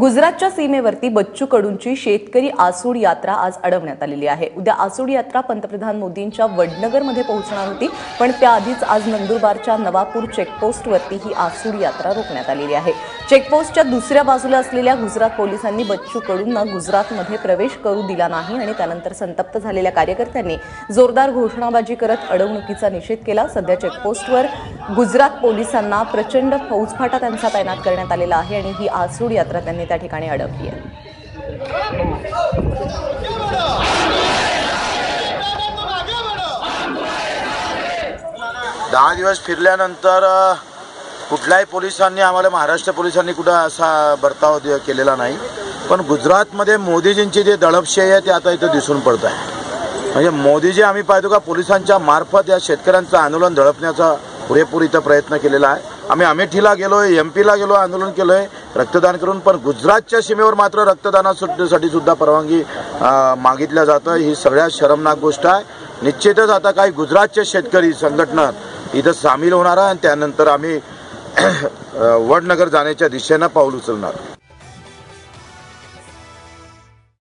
गुजरातच्या सीमेवरती बच्चू कडूंची शेतकरी आसूड यात्रा आज अडवण्यात आलेली आहे. उद्या आसूड यात्रा पंतप्रधान मोदींच्या वडनगरमध्ये पोहोचणार होती पण त्याआधीच आज नंदुरबारच्या नवापूर चेकपोस्टवरती ही आसूड यात्रा रोखण्यात आलेली आहे. चेकपोस्टच्या दुसऱ्या बाजूला असलेल्या गुजरात पोलिसांनी बच्चू कडूंना गुजरातमध्ये प्रवेश करू दिला नाही आणि त्यानंतर संतप्त झालेल्या कार्यकर्त्यांनी जोरदार घोषणाबाजी करत अडवणुकीचा निषेध केला. सध्या चेकपोस्टवर गुजरात पोलिसांना प्रचंड फौजफाटा त्यांचा तैनात करण्यात आलेला आहे आणि ही आसूड यात्रा त्यांनी त्या ठिकाणी अडवली आहे. दहा दिवस फिरल्यानंतर कुठल्याही पोलिसांनी आम्हाला महाराष्ट्र पोलिसांनी कुठं असा बर्ताव दे- केलेला नाही. पण गुजरातमध्ये मोदीजींची जी दडपशाही आहे ती आता इथं दिसून पडत आहे. म्हणजे मोदीजी आम्ही पाहतो का पोलिसांच्या मार्फत या शेतकऱ्यांचं आंदोलन दडपण्याचा पुरेपूर इथं प्रयत्न केलेला आहे. आम्ही अमेठीला गेलोय एम पीला गेलो आंदोलन केलोय रक्तदान करून पण गुजरातच्या सीमेवर मात्र रक्तदानासाठी सुद्धा परवानगी मागितल्या जातं ही सगळ्यात शरमनाक गोष्ट आहे. निश्चितच आता काही गुजरातचे शेतकरी संघटना इथं सामील होणार आहे आणि त्यानंतर आम्ही वडनगर जाण्याच्या दिशेनं पाऊल उचलणार.